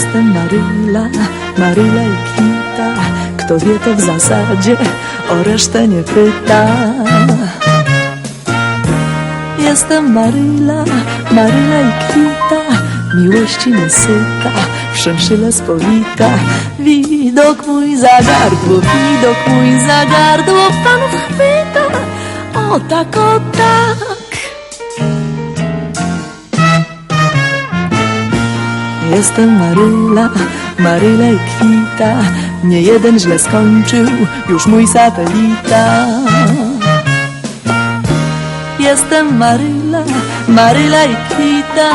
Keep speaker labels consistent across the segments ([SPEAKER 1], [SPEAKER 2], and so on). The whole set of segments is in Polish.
[SPEAKER 1] Jestem Maryla, Maryla i kwita. Kto wie to w zasadzie, o resztę nie pyta. Jestem Maryla, Maryla i kwita. Miłości nasyka, w szynszyle spowita. Widok mój za gardło, widok mój za gardło panów chwyta. O tak, o tak. Jestem Maryla, Maryla i kwita. Nie jeden źle skończył, już mój satelita. Jestem Maryla, Maryla i kwita.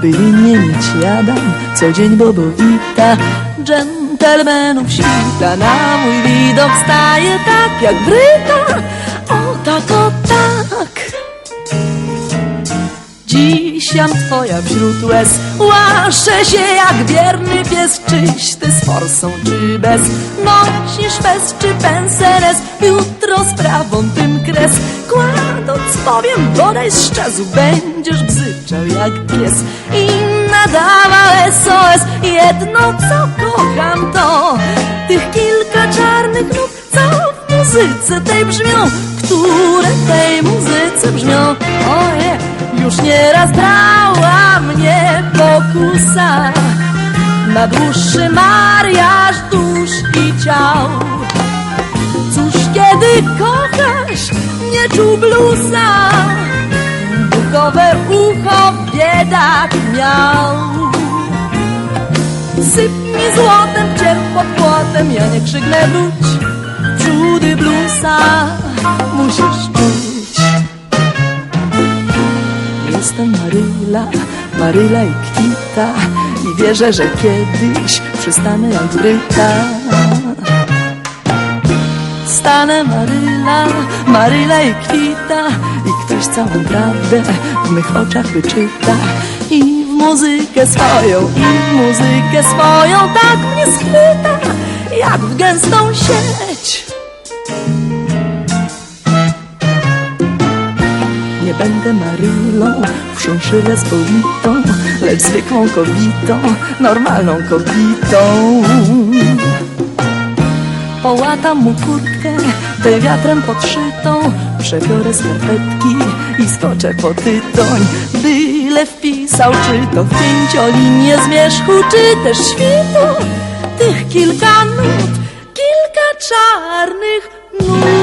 [SPEAKER 1] Byli nie mieć jadam, co dzień bobowita. Dżentelmenów świta, na mój widok staje tak jak bryta. O tak, o tak. Dziś jam twoja wśród łez. Łaszę się jak wierny pies Czyś ty z forsą czy bez? Nosisz fez czy penseres? Jutro sprawą tym kres. Kładąc powiem bodaj szczezu Będziesz bzyczał jak pies. I nadawał SOS Jedno co kocham to. Tych kilka czarnych nut Co w muzyce tej brzmią Które tej muzyce brzmią już nieraz brała mnie pokusa Na dłuższy mariaż dusz i ciał. Cóż kiedy kochasz, nie czuł blusa Bukowe ucho biedak miał. Syp mi złotem, cier pod płotem Ja nie krzygnę wróć Cudy blusa. Musisz Jestem Maryla, Maryla i kwita I wierzę, że kiedyś przystanę jak bryta. Stanę Maryla, Maryla i kwita I ktoś całą prawdę w mych oczach wyczyta. I w muzykę swoją, i w muzykę swoją Tak mnie schwyta, jak w gęstą sieć Nie będę Marylą, w szunszyle spowitą, lecz zwykłą kobietą, normalną kobietą. Połatam mu kurtkę, tę wiatrem podszytą, przebiorę skarpetki i skoczę po tytoń. Byle wpisał, czy to w pięciolinię zmierzchu, czy też świtu, tych kilka nut, kilka czarnych nut.